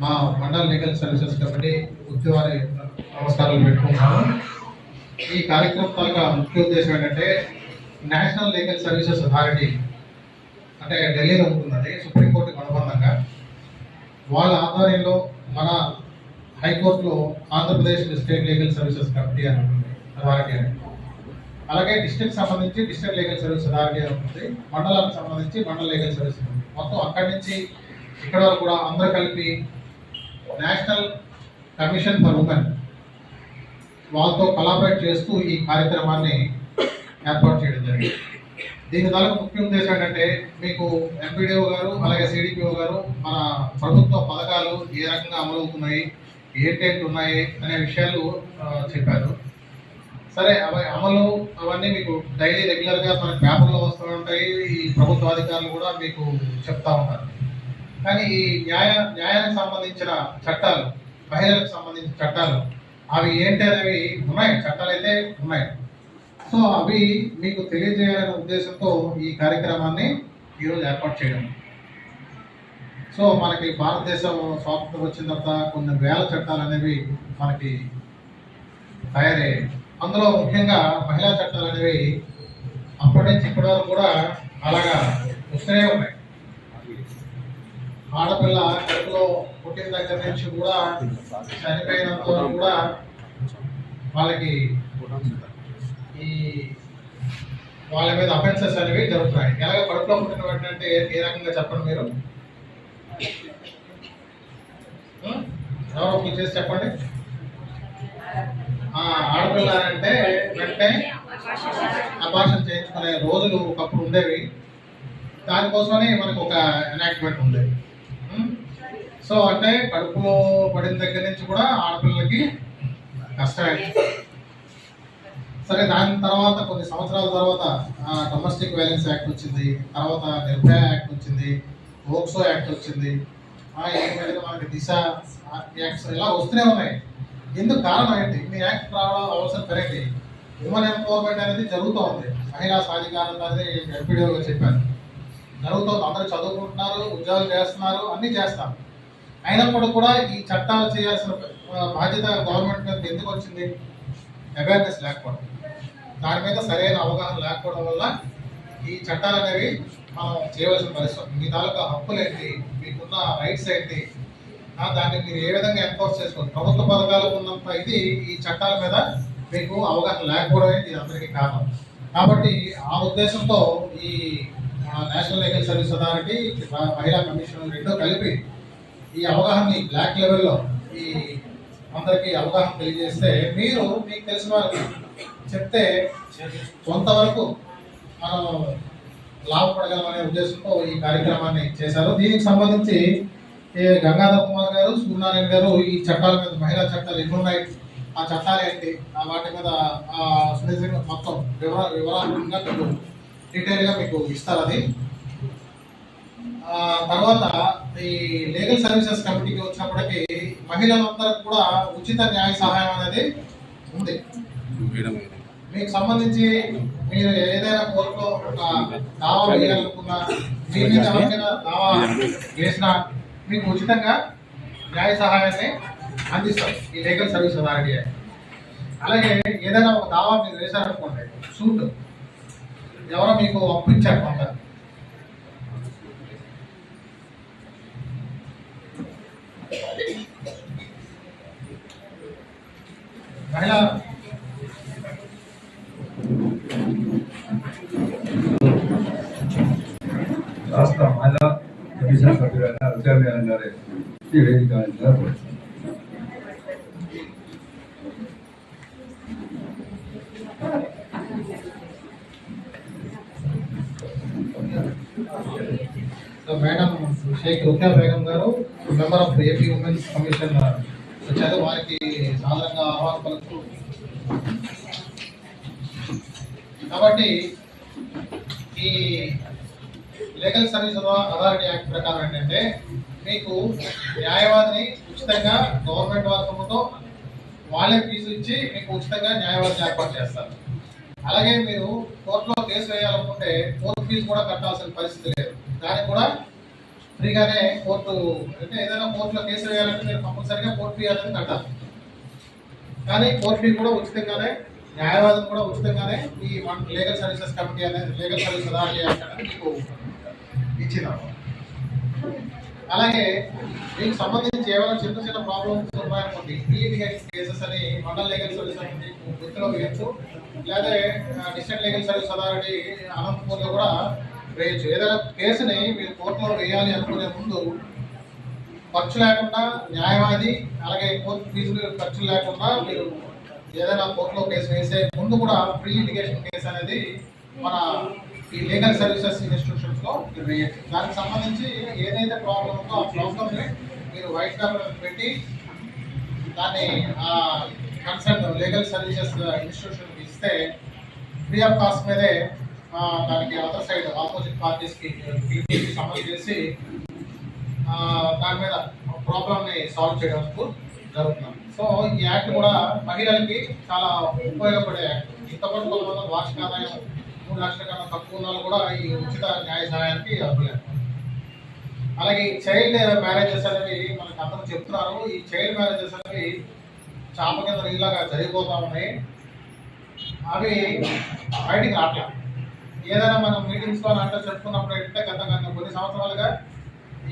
మా మండల legal services committee ఉద్యోగాలు నమస్కారాలు పెట్టుకుంటున్నాము. ఈ కార్యక్రమం తాలూకా ముఖ్య ఉద్దేశం ఏంటంటే నేషనల్ లీగల్ సర్వీసెస్ అథారిటీ అంటే ఢిల్లీలో ఉంటున్నది సుప్రీంకోర్టుకు అనుబంధంగా వాళ్ళ ఆధ్వర్యంలో మన హైకోర్టులో Andhra Pradesh state legal services committee అని ఉంటుంది అథారిటీ అని. అలాగే డిస్ట్రిక్ట్ సంబంధించి డిస్ట్రిక్ట్ లీగల్ సర్వీస్ అథారిటీ అని ఉంటుంది మండలానికి సంబంధించి మండల లీగల్ సర్వీస్ మొత్తం అక్కడి నుంచి ఇక్కడ వరకు కూడా అందరూ కలిపి నేషనల్ కమిషన్ ఫర్ ఉమెన్. వాళ్ళతో కొలాబరేట్ చేస్తూ ఈ కార్యక్రమాన్ని ఏర్పాటు చేయడం జరిగింది. దీని తాలూకు ముఖ్య ఉద్దేశం ఏంటంటే మీకు ఎంపీడీఓ గారు అలాగే సిడిపిఓ గారు మన ప్రభుత్వ పథకాలు ఏ రకంగా అమలు అవుతున్నాయి ఏంటేంటి ఉన్నాయి అనే విషయాలు చెప్పారు. సరే అవి అమలు అవన్నీ మీకు డైలీ రెగ్యులర్గా మనకి మన పేపర్లో వస్తూ ఉంటాయి. ఈ ప్రభుత్వ అధికారులు కూడా మీకు చెప్తా ఉంటారు కానీ ఈ న్యాయ న్యాయానికి సంబంధించిన చట్టాలు మహిళలకు సంబంధించిన చట్టాలు అవి ఏంటి అనేవి ఉన్నాయి. చట్టాలు అయితే ఉన్నాయి. సో అవి మీకు తెలియజేయాలనే ఉద్దేశంతో ఈ కార్యక్రమాన్ని ఈరోజు ఏర్పాటు చేయడం. సో మనకి భారతదేశం స్వాతంత్రం వచ్చిన తర్వాత కొన్ని వేల చట్టాలు అనేవి మనకి తయారయ్యాయి. అందులో ముఖ్యంగా మహిళా చట్టాలు అనేవి అప్పటి నుంచి ఇప్పటి వరకు కూడా అలాగా వస్తూనే ఉన్నాయి. ఆడపిల్ల కడుపులో పుట్టిన దగ్గర నుంచి కూడా చనిపోయినంత వరకు కూడా వాళ్ళకి ఈ వాళ్ళ మీద అఫెన్సెస్ అనేవి జరుగుతున్నాయి. ఎలాగ కడుపులో పుట్టిన అంటే ఏ- రకంగా చెప్పండి మీరు? ఉం? ఎవరో ఒకరు చేసి చెప్పండి. ఆడపిల్ల అంటే వెంటనే అభాషణ చేయించుకునే రోజులు ఒకప్పుడు ఉండేవి. దానికోసమని మనకు ఒక ఎనాక్ట్మెంట్ ఉండేది. సో అంటే కడుపులో పడిన దగ్గర నుంచి కూడా ఆడపిల్లలకి కష్టమే. సరే దాని తర్వాత కొన్ని సంవత్సరాల తర్వాత డొమెస్టిక్ వైలెన్స్ యాక్ట్ వచ్చింది. తర్వాత నిర్భయ యాక్ట్ వచ్చింది. ఓక్సో యాక్ట్ వచ్చింది. ఆ మనకి దిశ యాక్ట్స్ ఇలా వస్తూనే ఉన్నాయి. ఎందుకు కారణం ఏంటి? ఇన్ని యాక్ట్ రావడం అవసరం కరెక్ట్. ఉమెన్ ఎంపవర్మెంట్ అనేది జరుగుతూ ఉంది. మహిళా సాధికారత అనేది ఎంపీడీఓగా చెప్పాను. జరుగుతుంది. అందరూ చదువుకుంటున్నారు ఉద్యోగాలు చేస్తున్నారు అన్నీ చేస్తారు అయినప్పుడు కూడా ఈ చట్టాలు చేయాల్సిన బాధ్యత గవర్నమెంట్ మీద ఎందుకు వచ్చింది? అవేర్నెస్ లేకపోవడం. దాని మీద సరైన అవగాహన లేకపోవడం వల్ల ఈ చట్టాలు అనేవి మనం చేయవలసిన పరిస్థితి మీ తాలూకా హక్కులు ఏంటి? మీకున్న రైట్స్ ఏంటి? దాన్ని మీరు ఏ విధంగా ఎన్ఫోర్స్ చేసుకోండి ప్రభుత్వ పథకాలు ఉన్నంత ఇది ఈ చట్టాల మీద మీకు అవగాహన లేకపోవడమే ఇది అందరికీ కారణం. కాబట్టి ఆ ఉద్దేశంతో ఈ నేషనల్ లీగల్ సర్వీస్ అథారిటీ మహిళా కమిషన్ రెండు కలిపి ఈ అవగాహనని బ్లాక్ లెవెల్లో ఈ అందరికీ అవగాహన తెలియజేస్తే మీరు మీకు తెలిసిన వారికి చెప్తే కొంతవరకు మనం లాభపడగలమనే ఉద్దేశంతో ఈ కార్యక్రమాన్ని చేశారు. దీనికి సంబంధించి గంగాధర్ కుమార్ గారు సూర్యనారాయణ గారు ఈ చట్టాల మీద మహిళా చట్టాలు ఎన్ని ఉన్నాయి ఆ చట్టాలు ఏంటి ఆ వాటి మీద ఆ మొత్తం వివర వివరాలు మీకు డీటెయిల్గా మీకు ఇస్తారు అది. తర్వాత ఈ లీగల్ సర్వీసెస్ కమిటీకి వచ్చినప్పటికీ మహిళలందరికీ కూడా ఉచిత న్యాయ సహాయం అనేది ఉంది. మీకు సంబంధించి మీరు ఏదైనా కోర్టులో ఒక దావా వేయాలనుకున్నా మీ మీద ఎవరికైనా దావా వేసినా మీకు ఉచితంగా న్యాయ సహాయాన్ని అందిస్తాం ఈ లీగల్ సర్వీస్ అథారిటీ అలాగే ఏదైనా ఒక దావా మీరు వేశారనుకోండి సూట్. ఎవరో మీకు అప్పించారు కొంత. మహిళ రాష్ట్ర మహిళా కమిషన్ సభ్యులైన విద్యాలయం గారి ఈ వేదిక మీద సో మేడం షేక్ రుక్యా బేగం గారు member of AP women's commission వచ్చారు వారికి సాధారణంగా ఆహ్వానం పలుకుతూ కాబట్టి ఈ లీగల్ సర్వీస్ అథారిటీ యాక్ట్ ప్రకారం ఏంటంటే మీకు న్యాయవాదిని ఉచితంగా గవర్నమెంట్ వారి సొమ్ముతో వాళ్ళే ఫీజు ఇచ్చి మీకు ఉచితంగా న్యాయవాదిని ఏర్పాటు చేస్తారు. అలాగే మీరు కోర్టులో కేసు వేయాలనుకుంటే కోర్టు ఫీజు కూడా కట్టాల్సిన పరిస్థితి లేదు. దానికి కూడా ఫ్రీగానే కోర్టు అంటే ఏదైనా కోర్టులో కేసు వేయాలంటే మీరు కంపల్సరిగా కోర్టు ఫీ అనేది కట్టాలి కానీ కోర్టు ఫీ కూడా ఉచితంగానే న్యాయవాదం కూడా ఉచితంగానే ఈ మన లీగల్ సర్వీసెస్ కమిటీ అనేది లీగల్ సర్వీస్ అథారిటీ యాక్ట్ అనేది మీకు ఇచ్చినాము అలాగే దీనికి సంబంధించి ఏమైనా చిన్న చిన్న ప్రాబ్లమ్స్ ఉన్నాయనుకోండి ప్రీ కేసెస్ అని మండల్ లీగల్ సర్వీస్ అనేది గుర్తులో వేయచ్చు. లేదా డిస్ట్రిక్ట్ లీగల్ సర్వీస్ అథారిటీ అనంతపూర్లో కూడా వేయచ్చు ఏదైనా కేసుని మీరు కోర్టులో వేయాలి అనుకునే ముందు ఖర్చు లేకుండా న్యాయవాది అలాగే కోర్టు ఫీజులు ఖర్చు లేకుండా మీరు ఏదైనా కోర్టులో కేసు వేసే ముందు కూడా ప్రీ లిటిగేషన్ కేసు అనేది మన ఈ లీగల్ సర్వీసెస్ ఇన్స్టిట్యూషన్స్లో మీరు వేయచ్చు దానికి సంబంధించి ఏదైతే ప్రాబ్లం ఉందో ఆ ప్రాబ్లమ్ని మీరు వైట్ పేపర్ పెట్టి దాన్ని ఆ కన్సర్న్ లీగల్ సర్వీసెస్ ఇన్స్టిట్యూషన్ ఇస్తే ఫ్రీ ఆఫ్ కాస్ట్ మీదే దానికి అదర్ సైడ్ ఆపోజిట్ పార్టీస్కి కి సమస్య చేసి దాని మీద ప్రాబ్లమ్ని సాల్వ్ చేయడానికి జరుగుతున్నాం సో ఈ యాక్ట్ కూడా మహిళలకి చాలా ఉపయోగపడే యాక్ట్. ఇంతవరకు కొంతమంది వార్షిక ఆదాయం మూడు లక్షల కన్నా తక్కువ ఉన్న వాళ్ళు కూడా ఈ ఉచిత న్యాయ సహాయానికి అర్హులేదు అలాగే ఈ చైల్డ్ మ్యారేజెస్ అనేవి మనకి అందరూ చెప్తున్నారు. ఈ చైల్డ్ మ్యారేజెస్ అనేవి చాప కింద ఇలాగా జరిగిపోతూ ఉన్నాయి. అవి బయటికి రావట్లేదు. ఏదైనా మనం మీటింగ్స్లో అంటే చెప్పుకున్నప్పుడు ఏంటంటే గత కొన్ని సంవత్సరాలుగా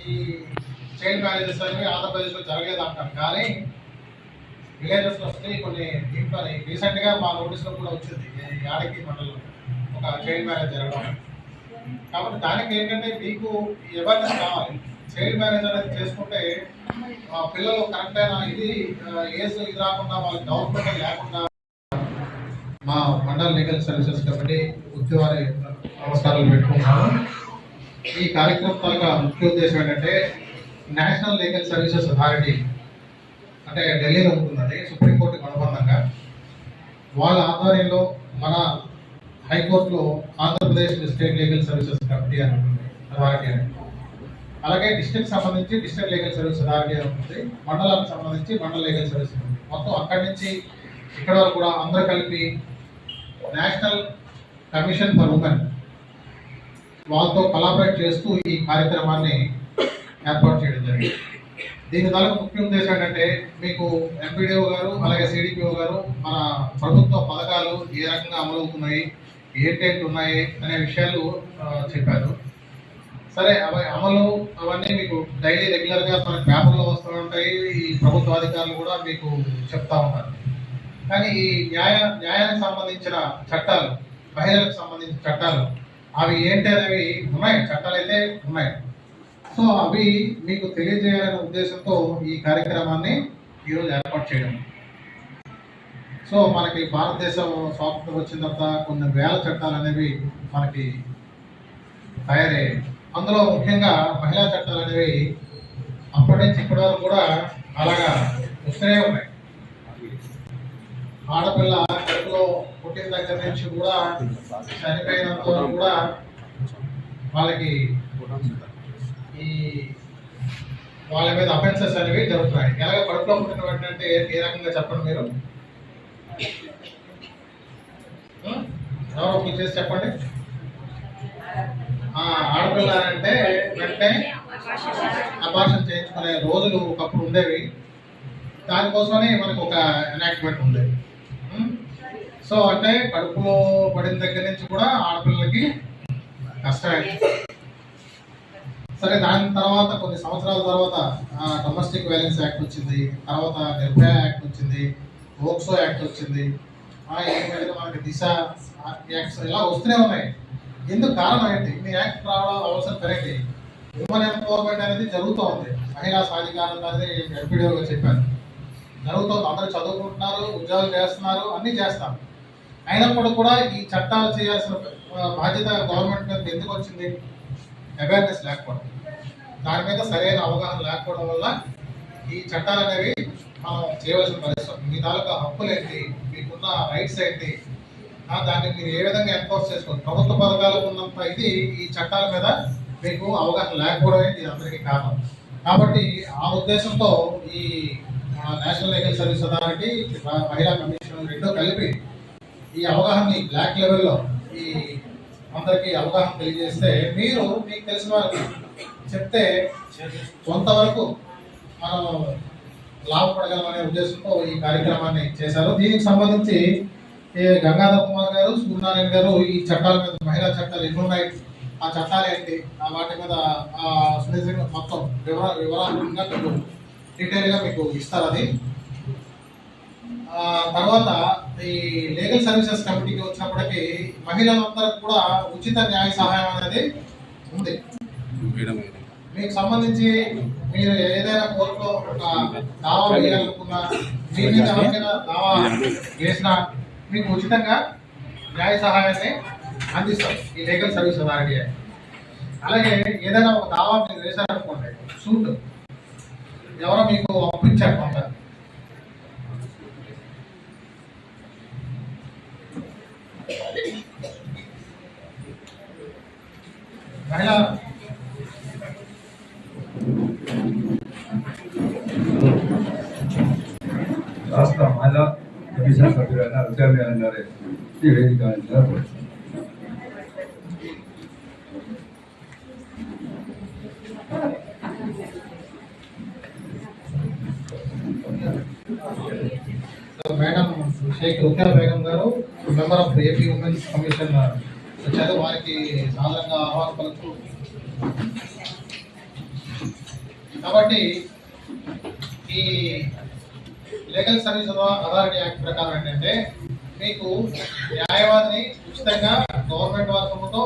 ఈ చైల్డ్ మ్యారేజెస్ అనేవి ఆంధ్రప్రదేశ్లో జరగలేదు అంటారు కానీ విలేజెస్ వస్తే కొన్ని దీంట్లో రీసెంట్గా మా నోటీస్లో కూడా వచ్చింది. యాడకి మండలం ఒక చైల్డ్ మ్యారేజ్ జరగడం కాబట్టి దానికి ఏంటంటే మీకు అవేర్నెస్ కావాలి. చైల్డ్ మ్యారేజ్ అనేది చేసుకుంటే పిల్లలు కరెక్ట్ అయిన ఇది ఏజ్ ఇది రాకుండా వాళ్ళకి డెవలప్మెంట్ లేకుండా మా మండల లీగల్ సర్వీసెస్ కమిటీ ఉద్యోగాలు నమస్కారాలు పెట్టుకుంటున్నాను ఈ కార్యక్రమం తాలూకా ముఖ్య ఉద్దేశం ఏంటంటే నేషనల్ లీగల్ సర్వీసెస్ అథారిటీ అంటే ఢిల్లీలో ఉంటుందండి సుప్రీంకోర్టుకి అనుబంధంగా. వాళ్ళ ఆధ్వర్యంలో మన హైకోర్టులో Andhra Pradesh state legal services committee అని ఉంటుంది అథారిటీ అని. అలాగే డిస్ట్రిక్ట్ సంబంధించి డిస్ట్రిక్ట్ లీగల్ సర్వీస్ అథారిటీ అని ఉంటుంది మండలానికి సంబంధించి మండల లీగల్ సర్వీస్ ఉంటుంది. మొత్తం అక్కడి నుంచి ఇక్కడ వరకు కూడా అందరూ కలిపి నేషనల్ కమిషన్ ఫర్ ఉమెన్. వాళ్ళతో కొలాబరేట్ చేస్తూ ఈ కార్యక్రమాన్ని ఏర్పాటు చేయడం జరిగింది. దీని ద్వారా ముఖ్య ఉద్దేశం ఏంటంటే మీకు ఎంపీడీఓ గారు అలాగే సిడిపిఓ గారు మన ప్రభుత్వ పథకాలు ఏ రకంగా అమలవుతున్నాయి ఏంటేంటి ఉన్నాయి అనే విషయాలు చెప్పారు. సరే అవి అమలు అవన్నీ మీకు డైలీ రెగ్యులర్గా మన పేపర్లో వస్తూ ఉంటాయి. ఈ ప్రభుత్వ అధికారులు కూడా మీకు చెప్తా ఉంటారు. కానీ ఈ న్యాయ న్యాయానికి సంబంధించిన చట్టాలు మహిళలకు సంబంధించిన చట్టాలు అవి ఏంటి అనేవి ఉన్నాయి. చట్టాలు అయితే ఉన్నాయి. సో అవి మీకు తెలియజేయాలనే ఉద్దేశంతో ఈ కార్యక్రమాన్ని ఈరోజు ఏర్పాటు చేయడం. సో మనకి భారతదేశం స్వాతంత్రం వచ్చిన తర్వాత కొన్ని వేల చట్టాలు అనేవి మనకి తయారయ్యాయి. అందులో ముఖ్యంగా మహిళా చట్టాలు అనేవి అప్పటి నుంచి ఇప్పటి వరకు కూడా అలాగా వస్తూనే ఉన్నాయి. ఆడపిల్ల కడుపులో పుట్టిన దగ్గర నుంచి కూడా చనిపోయినంత కూడా వాళ్ళకి ఈ వాళ్ళ మీద అఫెన్సెస్ అనేవి జరుగుతున్నాయి. ఎలాగ కడుపులో పుట్టిన అంటే ఏ- రకంగా చెప్పండి మీరు? ఎవరో ఒకరు చేసి చెప్పండి. ఆడపిల్ల అంటే వెంటనే అపార్షన్ చేయించుకునే రోజులు ఒకప్పుడు ఉండేవి. దానికోసమని మనకు ఒక ఎనాక్ట్మెంట్ ఉండేది. సో అంటే కడుపులో పడిన దగ్గర నుంచి కూడా ఆడపిల్లలకి కష్టమే. సరే దాని తర్వాత కొన్ని సంవత్సరాల తర్వాత డొమెస్టిక్ వైలెన్స్ యాక్ట్ వచ్చింది. తర్వాత నిర్భయ యాక్ట్ వచ్చింది. ఓక్సో యాక్ట్ వచ్చింది. ఆ మనకి దిశ యాక్ట్స్ ఇలా వస్తూనే ఉన్నాయి. ఎందుకు కారణం ఏంటి? ఇన్ని యాక్ట్ రావడం అవసరం కరెక్ట్. ఉమెన్ ఎంపవర్మెంట్ అనేది జరుగుతూ ఉంది. మహిళా సాధికారత అనేది ఎంపీడీఓగా చెప్పారు జరుగుతుంది. అందరూ చదువుకుంటున్నారు ఉద్యోగాలు చేస్తున్నారు అన్నీ చేస్తారు అయినప్పుడు కూడా ఈ చట్టాలు చేయాల్సిన బాధ్యత గవర్నమెంట్ మీద ఎందుకు వచ్చింది? అవేర్నెస్ లేకపోవడం. దాని మీద సరైన అవగాహన లేకపోవడం వల్ల ఈ చట్టాలు అనేవి మనం చేయవలసిన పరిస్థితి మీ తాలూకా హక్కులు ఏంటి? మీకున్న రైట్స్ ఏంటి? దాన్ని మీరు ఏ విధంగా ఎన్ఫోర్స్ చేసుకోండి ప్రభుత్వ పథకాలకు ఉన్నంత ఇది ఈ చట్టాల మీద మీకు అవగాహన లేకపోవడమే ఇది అందరికీ కారణం. కాబట్టి ఆ ఉద్దేశంతో ఈ నేషనల్ లీగల్ సర్వీస్ అథారిటీ మహిళా కమిషన్ రెండు కలిపి ఈ అవగాహనని బ్లాక్ లెవెల్లో ఈ అందరికీ అవగాహన తెలియజేస్తే మీరు మీకు తెలిసిన వారికి చెప్తే కొంతవరకు మనం లాభపడగలమనే ఉద్దేశంతో ఈ కార్యక్రమాన్ని చేశారు. దీనికి సంబంధించి ఏ గంగాధర్ కుమార్ గారు సూర్యనారాయణ గారు ఈ చట్టాల మీద మహిళా చట్టాలు ఎన్ని ఉన్నాయి ఆ చట్టాలు ఏంటి ఆ వాటి మీద ఆ సునిశ్చితంగా మొత్తం వివర వివరాలు మీకు డీటెయిల్ మీకు ఇస్తారు అది. తర్వాత ఈ లీగల్ సర్వీసెస్ కమిటీకి వచ్చినప్పటికీ మహిళలందరికీ కూడా ఉచిత న్యాయ సహాయం అనేది ఉంది. మీకు సంబంధించి మీరు ఏదైనా కోర్టులో ఒక దావా వేయాలనుకున్నా మీ మీద ఎవరికైనా దావా వేసినా మీకు ఉచితంగా న్యాయ సహాయాన్ని అందిస్తాం ఈ లీగల్ సర్వీస్ అథారిటీ అలాగే ఏదైనా ఒక దావా మీరు వేశారనుకోండి సూట్. ఎవరో మీకు అప్పించారు కొంత. మహిళ రాష్ట్ర మహిళా కమిషన్ సభ్యులైన రుచా గారి ఈ వేదిక మేడం షేక్ రుక్యా బేగం గారు member of AP women's commission వచ్చారు వారికి సాధారణంగా ఆహ్వానం పలుకుతూ కాబట్టి ఈ లీగల్ సర్వీస్ అథారిటీ యాక్ట్ ప్రకారం ఏంటంటే మీకు న్యాయవాదిని ఉచితంగా గవర్నమెంట్ వర్గంతో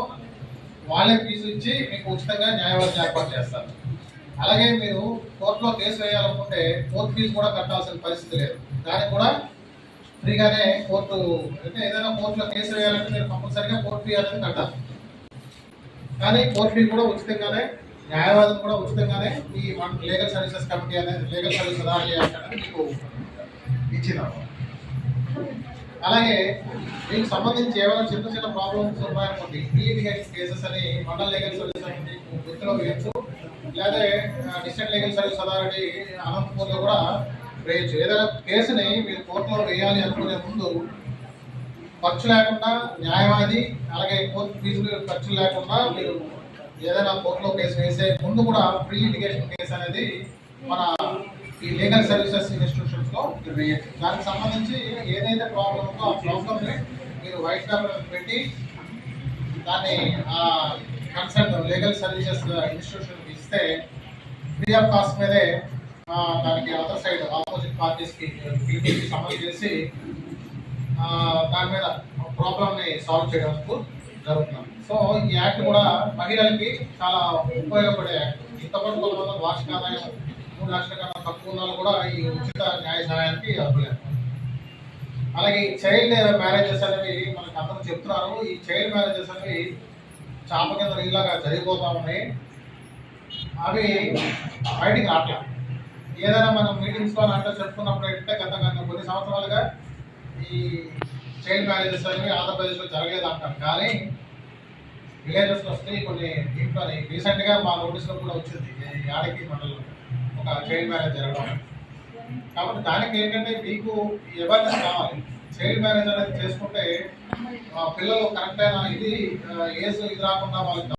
వాళ్ళకి వాళ్ళే ఫీజు ఇచ్చి మీకు ఉచితంగా న్యాయవాదిని ఏర్పాటు చేస్తారు. అలాగే మీరు కోర్టులో కేసు వేయాలనుకుంటే కోర్టు ఫీజు కూడా కట్టాల్సిన పరిస్థితి లేదు. దానికి కూడా ఫ్రీగానే కోర్టు అంటే ఏదైనా కోర్టులో కేసు వేయాలంటే మీరు కంపల్సరిగా కోర్టు ఫీ అనేది కట్టాలి కానీ కోర్టు ఫీ కూడా ఉచితంగానే న్యాయవాదం కూడా ఉచితంగానే ఈ మన లీగల్ సర్వీసెస్ కమిటీ అనేది లీగల్ సర్వీస్ అథారిటీ యాక్ట్ అనేది మీకు ఇచ్చినాం అలాగే మీకు సంబంధించి ఏమైనా చిన్న చిన్న ప్రాబ్లమ్స్ ఉన్నాయనుకోండి ప్రీ కేసెస్ అని మండల్ లీగల్ సర్వీస్ అనేది గుర్తులో వేయచ్చు. లేదా డిస్ట్రిక్ట్ లీగల్ సర్వీస్ అథారిటీ అనంతపూర్లో కూడా వేయచ్చు ఏదైనా కేసుని మీరు కోర్టులో వేయాలి అనుకునే ముందు ఖర్చు లేకుండా న్యాయవాది అలాగే కోర్టు ఫీజులు ఖర్చు లేకుండా మీరు ఏదైనా కోర్టులో కేసు వేసే ముందు కూడా ప్రీ లిటిగేషన్ కేసు అనేది మన ఈ లీగల్ సర్వీసెస్ ఇన్స్టిట్యూషన్స్లో మీరు వేయచ్చు. దానికి సంబంధించి ఏదైతే ప్రాబ్లం ఉందో ఆ ప్రాబ్లమ్ని మీరు వైట్ పేపర్ పెట్టి దాన్ని ఆ కన్సర్న్ లీగల్ సర్వీసెస్ ఇన్స్టిట్యూషన్కి ఇస్తే ఫ్రీ ఆఫ్ కాస్ట్ మీదే దానికి అదర్ సైడ్ ఆపోజిట్ పార్టీస్కి బీజేపీ సమస్య చేసి దాని మీద ప్రాబ్లమ్ని సాల్వ్ చేయడానికి జరుగుతున్నాం సో ఈ యాక్ట్ కూడా మహిళలకి చాలా ఉపయోగపడే యాక్ట్. ఇంతవరకు కొంతమంది వార్షిక ఆదాయం మూడు లక్షల కన్నా తక్కువ ఉన్న కూడా ఈ ఉచిత న్యాయ సహాయానికి అర్హులేదు అలాగే ఈ చైల్డ్ మ్యారేజెస్ అనేవి మనకి అందరూ చెప్తున్నారు. ఈ చైల్డ్ మ్యారేజెస్ అనేవి చాప కింద నీళ్ళగా జరిగిపోతా ఉన్నాయి. అవి బయటికి రావట్లేదు. ఏదైనా మనం మీటింగ్స్లో అంటే చెప్పుకున్నప్పుడు అంటే గత కొన్ని సంవత్సరాలుగా ఈ చైల్డ్ మ్యారేజెస్ అనేవి ఆంధ్రప్రదేశ్లో జరగలేదు అంటాం కానీ విలేజెస్ వస్తే కొన్ని దీంట్లో రీసెంట్గా మా నోటీస్లో కూడా వచ్చింది. యాడకి మండలం ఒక చైల్డ్ మ్యారేజ్ జరగడం. కాబట్టి దానికి ఏంటంటే మీకు అవేర్నెస్ కావాలి. చైల్డ్ మ్యారేజ్ అనేది చేసుకుంటే పిల్లలు కరెక్ట్ అయిన ఇది ఏజ్ ఇది రాకుండా వాళ్ళకి